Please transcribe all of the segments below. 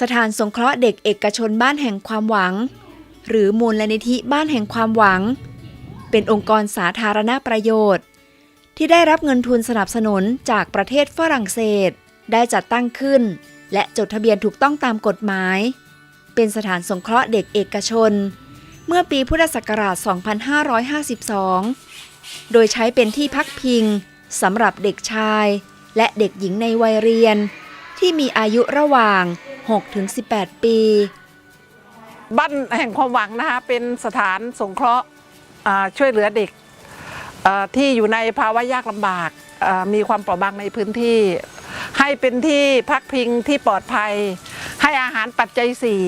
สถานสงเคราะห์เด็กเอกชนบ้านแห่งความหวัง หรือมูลลนิธิบ้านแห่งความหวัง เป็นองค์กรสาธารณประโยชน์ ที่ได้รับเงินทุนสนับสนุนจากประเทศฝรั่งเศส ได้จัดตั้งขึ้น และจดทะเบียนถูกต้องตามกฎหมาย เป็นสถานสงเคราะห์เด็กเอกชน เมื่อปีพุทธศักราช 2552 โดยใช้เป็นที่พักพิงสำหรับเด็กชาย และเด็กหญิงในวัยเรียน ที่มีอายุระหว่าง 6-18 ปี บ้านแห่งความหวังนะคะเป็นสถานสงเคราะห์อ่าช่วยเหลือเด็กอ่าที่อยู่ในภาวะยากลำบากอ่ามีความเปราะบางในพื้นที่ ให้เป็นที่พักพิงที่ปลอดภัย ให้อาหารปัจจัยสี่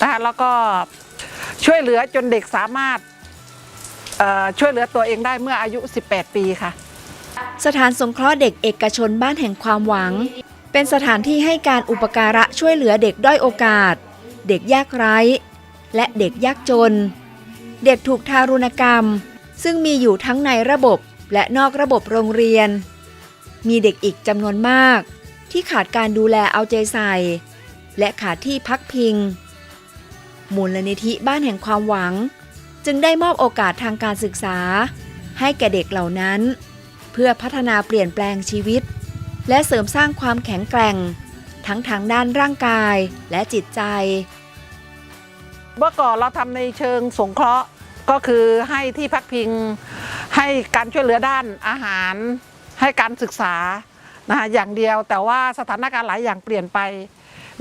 นะคะแล้วก็ช่วยเหลือจนเด็กสามารถเอ่อช่วยเหลือตัวเองได้เมื่ออายุ 18 ปีค่ะ สถานสงเคราะห์เด็กเอกชนบ้านแห่งความหวัง เป็นสถานที่ให้การอุปการะช่วยเหลือเด็กด้อยโอกาส เด็กยากไร้ และเด็กยากจน เด็กถูกทารุณกรรม ซึ่งมีอยู่ทั้งในระบบและนอกระบบโรงเรียน มีเด็กอีกจำนวนมาก ที่ขาดการดูแลเอาใจใส่ และขาดที่พักพิง มูลนิธิบ้านแห่งความหวัง จึงได้มอบโอกาสทางการศึกษา ให้แก่เด็กเหล่านั้น เพื่อพัฒนาเปลี่ยนแปลงชีวิต และเสริมสร้างความแข็งแกร่ง ทั้งทางด้านร่างกายและจิตใจ เมื่อก่อนเราทำในเชิงสงเคราะห์ก็คือให้ที่พักพิงให้การช่วยเหลือด้านอาหาร ให้การศึกษานะคะอย่างเดียวแต่ว่าสถานการณ์หลายอย่างเปลี่ยนไป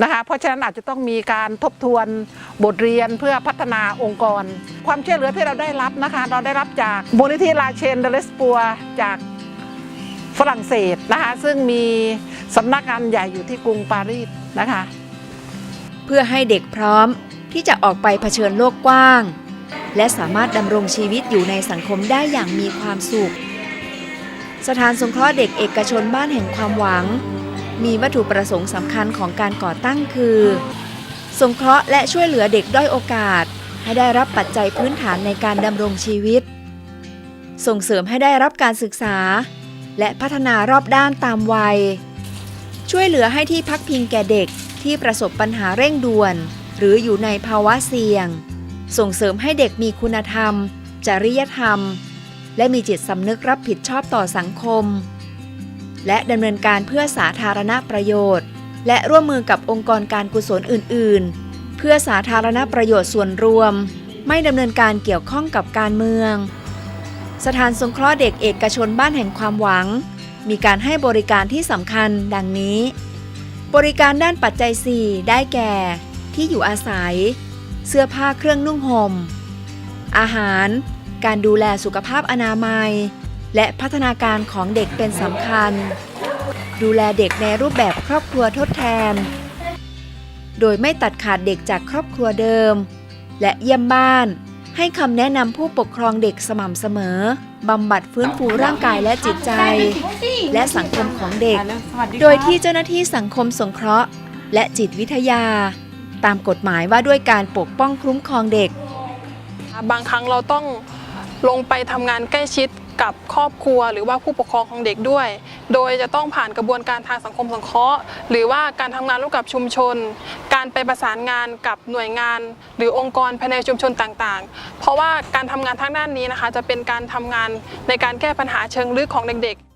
นะคะเพราะฉะนั้นอาจจะต้องมีการทบทวนบทเรียนเพื่อพัฒนาองค์กร ความช่วยเหลือที่เราได้รับนะคะ เราได้รับจากมูลนิธิลาเชนเดลสปัวจาก ฝรั่งเศสนะคะซึ่งมีสำนักงานใหญ่อยู่ที่กรุงปารีสนะคะ เพื่อให้เด็กพร้อมที่จะออกไปเผชิญโลกกว้าง และสามารถดำรงชีวิตอยู่ในสังคมได้อย่างมีความสุข สถานสงเคราะห์เด็กเอกชนบ้านแห่งความหวัง มีวัตถุประสงค์สำคัญของการก่อตั้งคือ สงเคราะห์และช่วยเหลือเด็กด้อยโอกาส ให้ได้รับปัจจัยพื้นฐานในการดำรงชีวิต ส่งเสริมให้ได้รับการศึกษา และพัฒนารอบด้านตามวัย ช่วยเหลือให้ที่พักพิงแก่เด็กที่ประสบปัญหาเร่งด่วน หรืออยู่ในภาวะเสี่ยง ส่งเสริมให้เด็กมีคุณธรรม จริยธรรม และมีจิตสำนึกรับผิดชอบต่อสังคม และดำเนินการเพื่อสาธารณประโยชน์ และร่วมมือกับองค์กรการกุศลอื่น ๆ เพื่อสาธารณประโยชน์ส่วนรวม ไม่ดำเนินการเกี่ยวข้องกับการเมือง สถานสงเคราะห์เด็กเอกชนบ้านแห่งความหวัง มีการให้บริการที่สำคัญดังนี้ บริการด้านปัจจัย 4 ได้แก่ ที่อยู่อาศัย เสื้อผ้าเครื่องนุ่งห่ม อาหาร การดูแลสุขภาพอนามัย และพัฒนาการของเด็กเป็นสำคัญ ดูแลเด็กในรูปแบบครอบครัวทดแทน โดยไม่ตัดขาดเด็กจากครอบครัวเดิม และเยี่ยมบ้าน ให้คำแนะนำผู้ปกครองเด็กสม่ำเสมอบำบัดฟื้นฟูร่างกายและจิตใจ และสังคมของเด็ก โดยที่เจ้าหน้าที่สังคมสงเคราะห์ และจิตวิทยา ตามกฎหมายว่าด้วยการปกป้องคุ้มครองเด็ก บางครั้งเราต้องลงไปทำงานใกล้ชิดกับครอบครัวหรือว่าผู้ปกครองของเด็กด้วย โดยจะต้องผ่านกระบวนการทางสังคมสงเคราะห์ หรือว่าการทำงานร่วมกับชุมชน การไปประสานงานกับหน่วยงาน หรือองค์กรภายในชุมชนต่างๆ เพราะว่าการทำงานทางด้านนี้นะคะ จะเป็นการทำงานในการแก้ปัญหาเชิงลึกของเด็กๆ